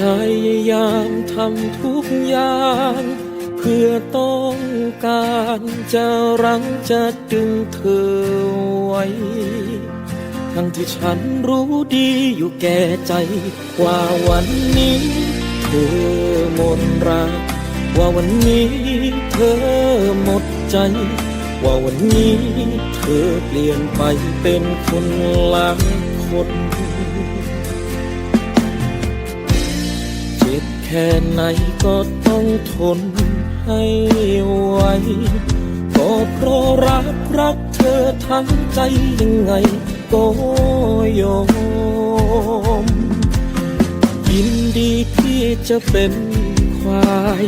พยายามทำทุกอย่าง เพื่อต้องการจะรั้งจะดึงเธอไว้ ทั้งที่ฉันรู้ดีอยู่แก่ใจ ว่าวันนี้เธอหมดรัก ว่าวันนี้เธอหมดใจ ว่าวันนี้เธอเปลี่ยนไปเป็นคนละคน บแค่ไหนก็ต้องทนให้ไหวก็เพราะรักรักเธอทั้งใจยังไงก็ยอม ยินดีที่จะเป็นควาย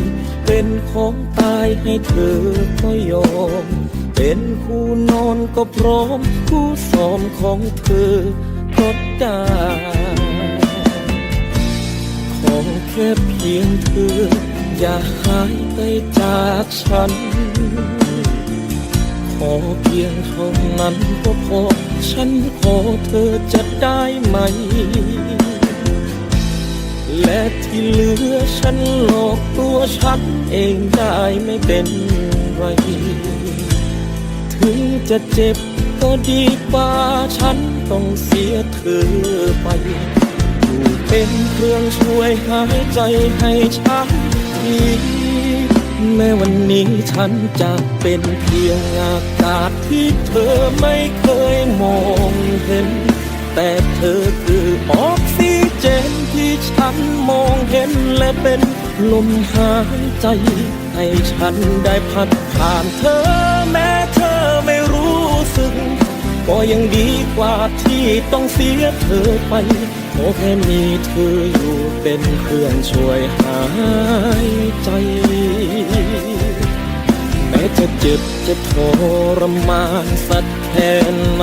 เป็นของตายให้เธอก็ยอม เป็นคู่นอนก็พร้อม คู่สอมของเธอก็ได้ ค่เพียงเธอ อย่าหายไปจากฉัน ขอเพียงเท่านั้นก็พอ ฉันขอเธอจะได้ไหม และที่เหลือฉันหลอกตัวฉันเองได้ไม่เป็นไรถึงจะเจ็บก็ดีกว่าฉันต้องเสียเธอไป เป็นเครื่องช่วยหายใจให้ฉันทีแม้วันนี้ฉันจะเป็นเพียงอากาศที่เธอไม่เคยมองเห็น แต่เธอคือออกซิเจนที่ฉันมองเห็นและเป็นลมหายใจ ให้ฉันได้พัดผ่านเธอแม้เธอไม่รู้สึก ก็ยังดีกว่าที่ต้องเสียเธอไปขอแค่มีเธออยู่เป็นเครื่องช่วยหายใจ แม้จะเจ็บจะทรมานสักแค่ไหน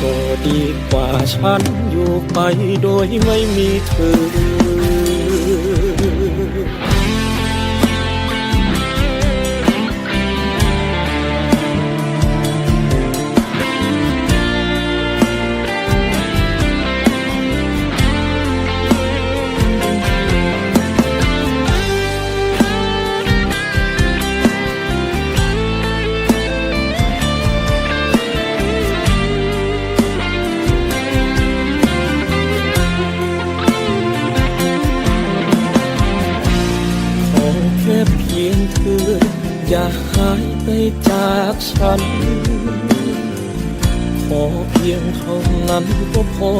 ก็ดีกว่าฉันอยู่ไปโดยไม่มีเธอ กฉัน ขอเพียงเท่านั้นก็พอ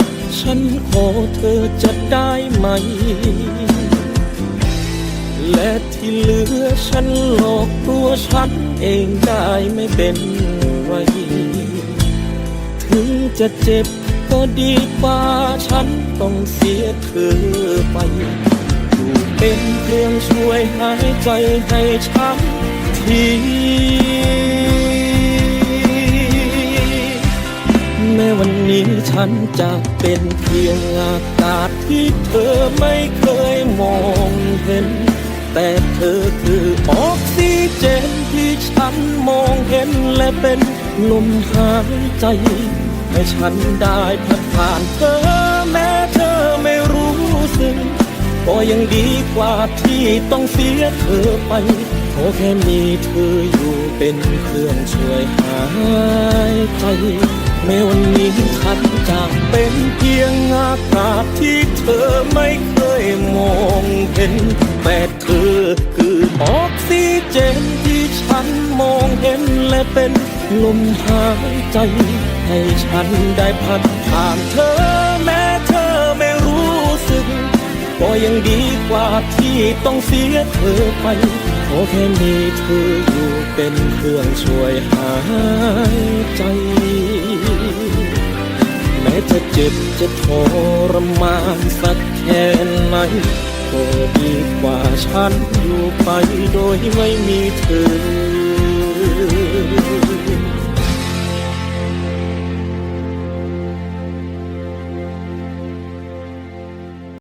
ฉันขอเธอจะได้ไหม และที่เหลือฉันหลอกตัวฉันเองได้ไม่เป็นไร ถึงจะเจ็บก็ดีกว่าฉันต้องเสียเธอไปอยู่เป็นเครื่องช่วยหายใจให้ฉันที ฉันจะเป็นเพียงอากาศที่เธอไม่เคยมองเห็น แต่เธอคือออกซิเจนที่ฉันมองเห็นและเป็นลมหายใจ ให้ฉันได้พัดผ่านเธอ ก็ยังดีกว่าที่ต้องเสียเธอไปขอแค่มีเธออยู่เป็นเครื่องช่วยหายใจแม้วันนี้ฉันจะเป็นเพียงอากาศที่เธอไม่เคยมองเห็น แต่เธอคือออกซิเจนที่ฉันมองเห็นและเป็นลมหายใจ ให้ฉันได้พัดผ่านเธอแม้เธอไม่รู้สึก ก็ยังดีกว่าที่ต้องเสียเธอไปขอแค่มีเธออยู่เป็นเครื่องช่วยหายใจ แม้จะเจ็บจะทรมานสักแค่ไหนก็ดีกว่าฉันอยู่ไปโดยไม่มีเธอ